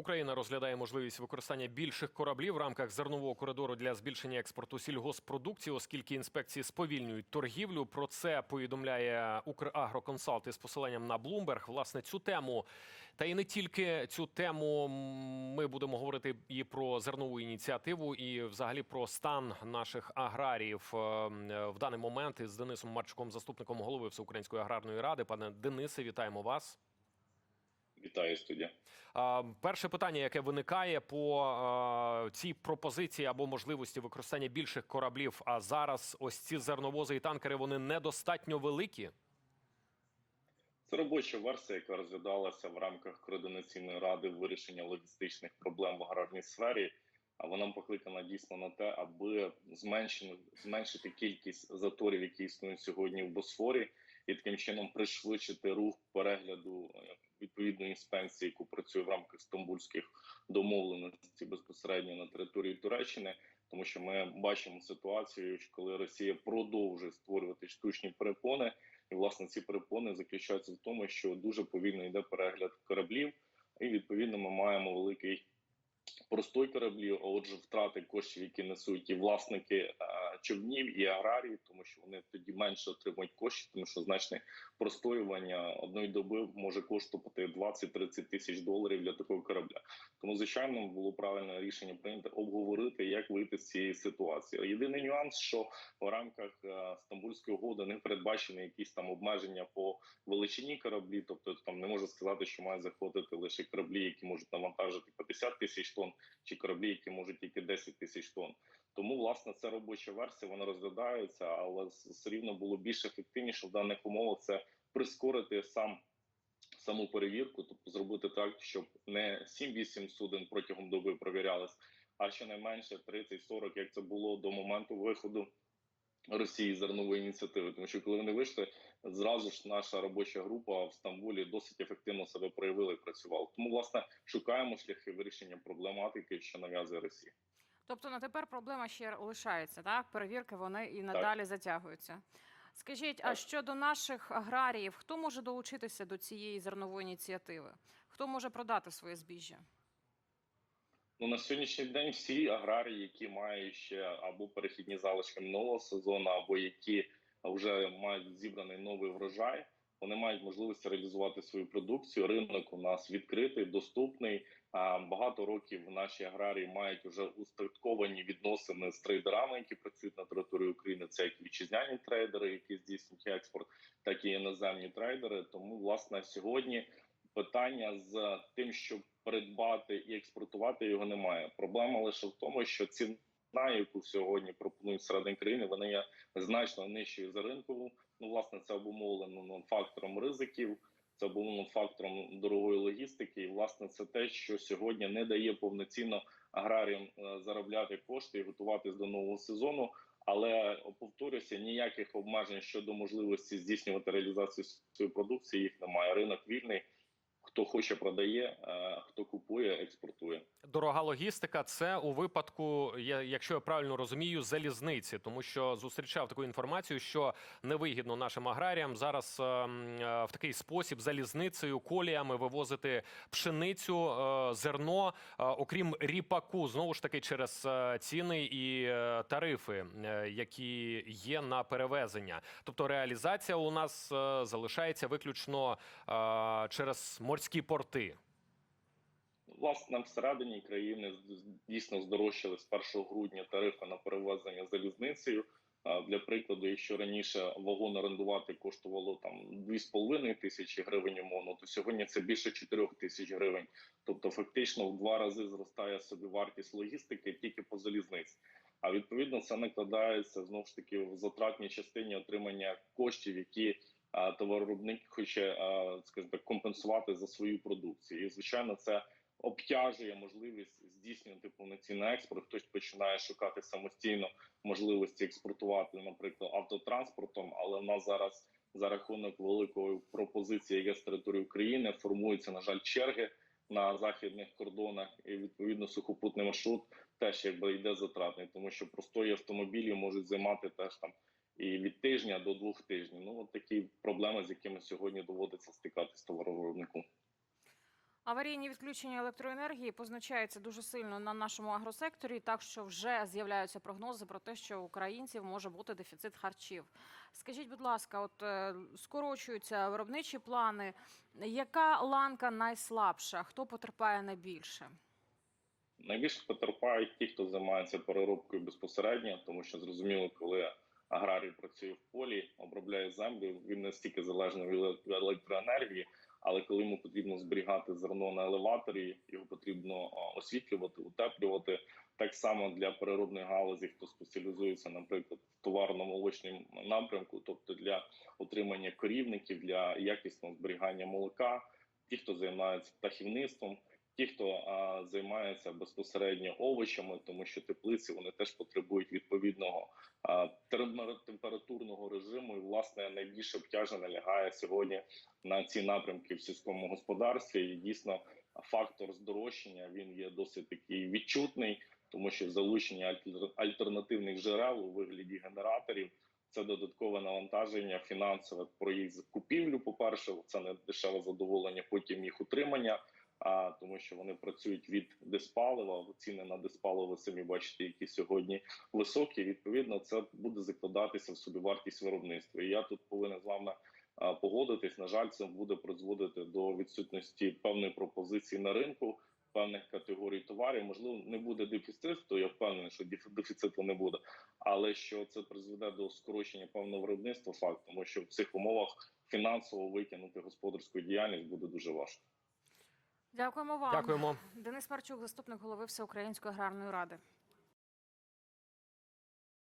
Україна розглядає можливість використання більших кораблів в рамках зернового коридору для збільшення експорту сільгоспродукції, оскільки інспекції сповільнюють торгівлю. Про це повідомляє Украгроконсалт із посиланням на Bloomberg. Власне, цю тему та і не тільки цю тему ми будемо говорити і про зернову ініціативу, і взагалі про стан наших аграріїв е, в даний момент із Денисом Марчуком, заступником голови Всеукраїнської аграрної ради. Пане Денисе, вітаємо вас. Вітаю студія. Перше питання, яке виникає по цій пропозиції або можливості використання більших кораблів. А зараз ось ці зерновози і танкери вони недостатньо великі. Це робоча версія, яка розглядалася в рамках координаційної ради вирішення логістичних проблем в аграрній сфері. А вона покликана дійсно на те, аби зменшити, зменшити кількість заторів, які існують сьогодні в Босфорі, і таким чином пришвидшити рух перегляду відповідної інспекції, яку працює в рамках стамбульських домовленостей безпосередньо на території Туреччини. Тому що ми бачимо ситуацію, коли Росія продовжує створювати штучні перепони, і власне ці перепони заключаються в тому, що дуже повільно йде перегляд кораблів, і відповідно ми маємо великий простой кораблів. А отже, втрати коштів, які несуть і власники е, човнів, і аграрії, тому що вони тоді менше отримують коштів, тому що значне простоювання одної доби може коштувати 20-30 тисяч доларів для такого корабля. Тому звичайно було правильне рішення прийнято обговорити, як вийти з цієї ситуації. Єдиний нюанс, що в рамках е, Стамбульської угоди не передбачені якісь там обмеження по величині кораблі, тобто там не можна сказати, що мають заходити лише кораблі, які можуть навантажити 50 тисяч тонн, чи кораблі, які можуть тільки 10 тисяч тонн. Тому власне це робоча версія, вона розглядається, але все рівно було більш ефективніше в даних умовах це прискорити сам. Саму перевірку, тобто зробити так, щоб не 7-8 суден протягом доби провірялись, а щонайменше 30-40, як це було до моменту виходу Росії зернової ініціативи. Тому що коли вони вийшли, зразу ж наша робоча група в Стамбулі досить ефективно себе проявила і працювала. Тому власне шукаємо шляхи вирішення проблематики, що нав'язує Росія. Тобто на тепер проблема ще лишається, так? Перевірки вони і надалі затягуються. Скажіть, а щодо наших аграріїв, хто може долучитися до цієї зернової ініціативи? Хто може продати своє збіжжя? Ну на сьогоднішній день всі аграрії, які мають ще або перехідні залишки минулого сезону, або які вже мають зібраний новий врожай, вони мають можливість реалізувати свою продукцію. Ринок у нас відкритий, доступний. Багато років наші аграрії мають вже устатковані відносини з трейдерами, які працюють на території України. Це як вітчизняні трейдери, які здійснюють експорт, так і іноземні трейдери. Тому власне сьогодні питання з тим, щоб придбати і експортувати його немає. Проблема лише в тому, що ціна, яку сьогодні пропонують всередині країни, вона є значно нижчою за ринкову. Ну, власне, це обумовлено фактором ризиків, це обумовлено фактором дорогої логістики. І власне це те, що сьогодні не дає повноцінно аграріям е, заробляти кошти і готуватись до нового сезону. Але повторюся, ніяких обмежень щодо можливості здійснювати реалізацію своєї продукції їх немає. Ринок вільний. Хто хоче, продає, е, хто купує, експортує. Дорога логістика це у випадку, якщо я правильно розумію, залізниці, тому що зустрічав таку інформацію, що невигідно нашим аграріям зараз ем, е, в такий спосіб залізницею, коліями вивозити пшеницю, е, зерно, е, окрім ріпаку, знову ж таки через ціни і тарифи, які є на перевезення. Тобто реалізація у нас залишається виключно через морські порти. Власне, всередині країни дійсно здорожчали з 1 грудня тарифи на перевезення залізницею. Для прикладу, якщо раніше вагон орендувати коштувало там 2,5 тисячі гривень умовно, то сьогодні це більше 4 тисяч гривень. Тобто, фактично в два рази зростає собі вартість логістики тільки по залізниці. А відповідно це накладається знову ж таки в затратній частині отримання коштів, які товаровиробник хоче, скажімо так, компенсувати за свою продукцію. І звичайно, це обтяжує можливість здійснювати повноцінний експорт. Хтось починає шукати самостійно можливості експортувати, наприклад, автотранспортом. Але в нас зараз за рахунок великої пропозиції, яка з території України формуються, на жаль, черги на західних кордонах, і відповідно сухопутний маршрут теж якби йде затратний, тому що простої автомобілі можуть займати теж там. І від тижня до двох тижнів. Ну от такі проблеми, з якими сьогодні доводиться стикатись товаровиробнику. Аварійні відключення електроенергії позначаються дуже сильно на нашому агросекторі, так що вже з'являються прогнози про те, що українців може бути дефіцит харчів. Скажіть, будь ласка, от е, скорочуються виробничі плани. Яка ланка найслабша? Хто потерпає найбільше? Найбільше потерпають ті, хто займається переробкою безпосередньо, тому що зрозуміло, коли аграрій працює в полі, обробляє землю, він не стільки залежний від електроенергії, але коли йому потрібно зберігати зерно на елеваторі, його потрібно освітлювати, утеплювати. Так само для переробної галузі, хто спеціалізується, наприклад, в товарно-молочному напрямку, тобто для утримання корівників, для якісного зберігання молока, ті, хто займається птахівництвом, ті, хто а, займається безпосередньо овочами, тому що теплиці вони теж потребують відповідного а, температурного режиму. І власне найбільше обтяження лягає сьогодні на ці напрямки в сільському господарстві. І дійсно фактор здорожчання він є досить такий відчутний, тому що залучення альтер- альтернативних джерел у вигляді генераторів. Це додаткове навантаження фінансове про їх закупівлю. По перше, це не дешеве задоволення, потім їх утримання а тому, що вони працюють від диспалива. Ціни на диспаливо самі бачите, які сьогодні високі. Відповідно, це буде закладатися в собівартість виробництва. І я тут повинен з вами погодитись. На жаль, це буде призводити до відсутності певної пропозиції на ринку. Певних категорій товарів можливо не буде дефіциту. Я впевнений, що деф- дефіциту не буде, але що це призведе до скорочення певного виробництва, факт, тому що в цих умовах фінансово витягнути господарську діяльність буде дуже важко. Дякуємо вам. Дякуємо. Денис Марчук, заступник голови Всеукраїнської аграрної ради.